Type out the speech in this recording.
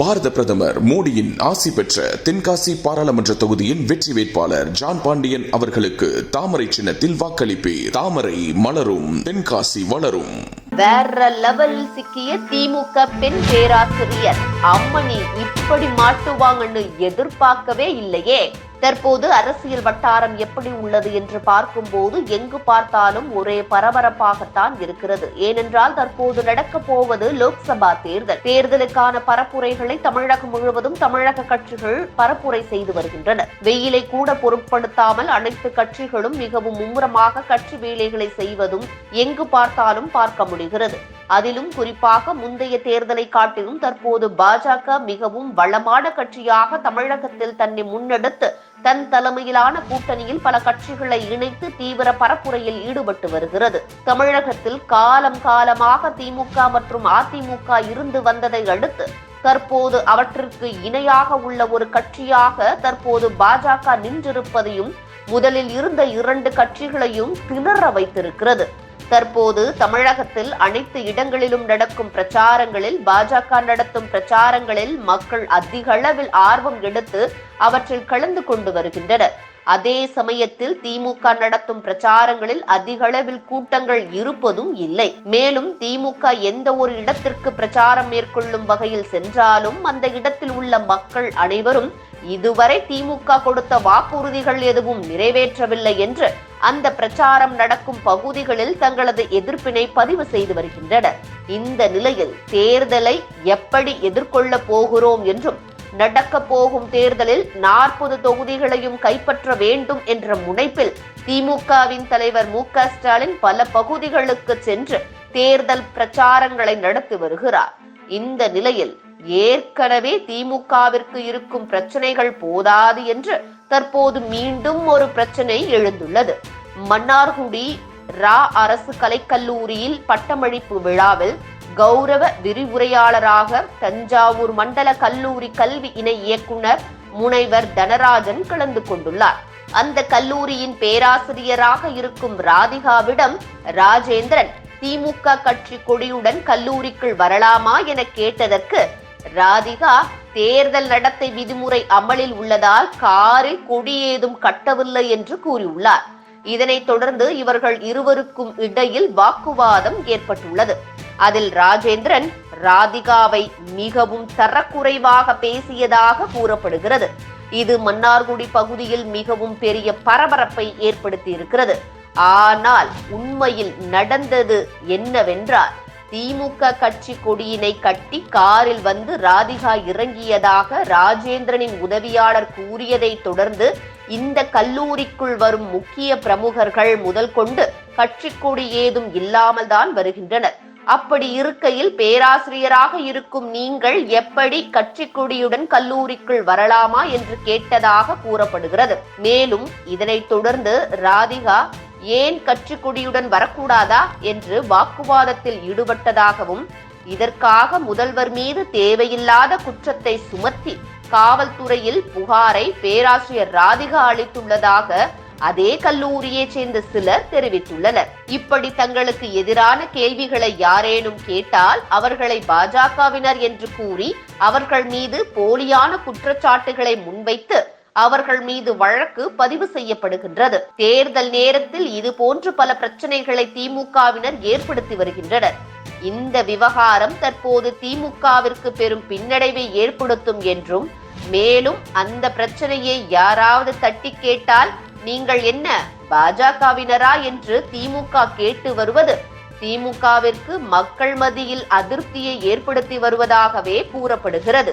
பாரத பிரதமர் மோடியின் ஆசி பெற்ற தென்காசி பாராளுமன்ற தொகுதியின் வெற்றி வேட்பாளர் ஜான் பாண்டியன் அவர்களுக்கு தாமரை சின்னத்தில் வாக்களிப்பு தாமரை மலரும் தென்காசி வளரும். வேற லெவல் சிக்கிய திமுக பெண் பேராசிரியர் அம்மணி இப்படி மாட்டுவாங்கன்னு எதிர்பார்க்கவே இல்லையே. தற்போது அரசியல் வட்டாரம் எப்படி உள்ளது என்று பார்க்கும்போது எங்கு பார்த்தாலும் ஒரே பரபரப்பாகத்தான் இருக்கிறது. ஏனென்றால் தற்போது நடக்க போவது லோக்சபா தேர்தல். தேர்தலுக்கான பரப்புரைகளை தமிழகம் முழுவதும் தமிழக கட்சிகள் பரப்புரை செய்து வருகின்றன வெயிலை கூட பொருட்படுத்தாமல் அனைத்து கட்சிகளும் மிகவும் மும்முரமாக கட்சி வேலைகளை செய்வதும் எங்கு பார்த்தாலும் பார்க்க முடிகிறது. அதிலும் குறிப்பாக முந்தைய தேர்தலை காட்டிலும் தற்போது பாஜக மிகவும் வளமான கட்சியாக தமிழகத்தில் தன்னை முன்னெடுத்து தன் தலைமையிலான கூட்டணியில் பல கட்சிகளை இணைத்து தீவிர பரப்புரையில் ஈடுபட்டு வருகிறது. தமிழகத்தில் காலம் காலமாக திமுக மற்றும் அதிமுக இருந்து வந்ததை அடுத்து தற்போது அவற்றிற்கு இணையாக உள்ள ஒரு கட்சியாக தற்போது பாஜக நின்றிருப்பதையும் முதலில் இருந்த இரண்டு கட்சிகளையும் திணற வைத்திருக்கிறது. தற்போது தமிழகத்தில் அனைத்து இடங்களிலும் நடக்கும் பிரச்சாரங்களில் பாஜக நடத்தும் பிரச்சாரங்களில் மக்கள் அதிக அளவில் ஆர்வம் எடுத்து அவற்றில் கலந்து கொண்டு வருகின்றனர். அதே சமயத்தில் திமுக நடத்தும் பிரச்சாரங்களில் அதிக அளவில் கூட்டங்கள் இருப்பதும் இல்லை. மேலும் திமுக எந்த ஒரு இடத்திற்கு பிரச்சாரம் மேற்கொள்ளும் வகையில் சென்றாலும் அந்த இடத்தில் உள்ள மக்கள் அனைவரும் இதுவரை திமுக கொடுத்த வாக்குறுதிகள் எதுவும் நிறைவேற்றவில்லை என்று அந்த பிரச்சாரம் நடக்கும் பகுதிகளில் தங்களது எதிர்ப்பினை பதிவு செய்து வருகின்றனர். இந்த நிலையில் தேர்தலை எப்படி எதிர்கொள்ள போகிறோம் என்றும் நடக்க போகும் தேர்தலில் நாற்பது தொகுதிகளையும் கைப்பற்ற வேண்டும் என்ற முனைப்பில் திமுகவின் தலைவர் மு க ஸ்டாலின் பல பகுதிகளுக்கு சென்று தேர்தல் பிரச்சாரங்களை நடத்தி வருகிறார். இந்த நிலையில் ஏற்கனவே திமுகவிற்கு இருக்கும் பிரச்சனைகள் போதாது என்று தற்போது மீண்டும் ஒரு பிரச்சனை எழுந்துள்ளது. மன்னார்குடி ரா அரசு கலைக்கல்லூரியில் பட்டமளிப்பு விழாவில் கௌரவ விரிவுரையாளராக தஞ்சாவூர் மண்டல கல்லூரி கல்வி இணை இயக்குனர் முனைவர் தனராஜன் கலந்து கொண்டுள்ளார். அந்த கல்லூரியின் பேராசிரியராக இருக்கும் ராதிகாவிடம் ராஜேந்திரன் திமுக கட்சி கொடியுடன் கல்லூரிக்குள் வரலாமா என கேட்டதற்கு ராதிகா தேர்தல் நடத்தை விதிமுறை அமலில் உள்ளதால் காரில் கொடியேதும் கட்டவில்லை என்று கூறியுள்ளார். இதனைத் தொடர்ந்து இவர்கள் இருவருக்கும் இடையில் வாக்குவாதம் ஏற்பட்டுள்ளது. அதில் ராஜேந்திரன் ராதிகாவை மிகவும் தரக்குறைவாக பேசியதாக கூறப்படுகிறது. இது மன்னார்குடி பகுதியில் மிகவும் பெரிய பரபரப்பை ஏற்படுத்தியிருக்கிறது. ஆனால் உண்மையில் நடந்தது என்னவென்றால் திமுக கட்சி கொடியினை கட்டி காரில் வந்து ராதிகா இறங்கியதாக ராஜேந்திரனின் உதவியாளர் கூறியதை தொடர்ந்து இந்த கல்லூரிக்குள் வரும் முக்கிய பிரமுகர்கள் முதல் கொண்டு கட்சி கொடி ஏதும் இல்லாமல் தான் வருகின்றனர். அப்படி இருக்கையில் பேராசிரியராக இருக்கும் நீங்கள் எப்படி கட்சி கொடியுடன் கல்லூரிக்குள் வரலாமா என்று கேட்டதாக கூறப்படுகிறது. மேலும் இதனைத் தொடர்ந்து ராதிகா ஏன் கட்சிக்குடியுடன் வரக்கூடாதா என்று வாக்குவாதத்தில் ஈடுபட்டதாகவும் இதற்காக முதல்வர் மீது தேவையில்லாத குற்றத்தை சுமத்தி காவல்துறையில் புகாரை பேராசிரியர் ராதிகா அளித்துள்ளதாக அதே கல்லூரியைச் சேர்ந்த சிலர் தெரிவித்துள்ளனர். இப்படி தங்களுக்கு எதிரான கேள்விகளை யாரேனும் கேட்டால் அவர்களை பாஜகவினர் என்று கூறி அவர்கள் மீது போலியான குற்றச்சாட்டுகளை முன்வைத்து அவர்கள் மீது வழக்கு பதிவு செய்யப்படுகின்றது. தேர்தல் நேரத்தில் இது போன்று பல பிரச்சனைகளை திமுகவினர் ஏற்படுத்தி வருகின்றனர். இந்த விவகாரம் தற்போது திமுகவிற்கு பெரும் பின்னடைவை ஏற்படுத்தும் என்றும் மேலும் அந்த பிரச்சனையை யாராவது தட்டி கேட்டால் நீங்கள் என்ன பாஜகவினரா என்று திமுக கேட்டு வருவது? திமுகவிற்கு மக்கள் மத்தியில் அதிருப்தியை ஏற்படுத்தி வருவதாகவே கூறப்படுகிறது.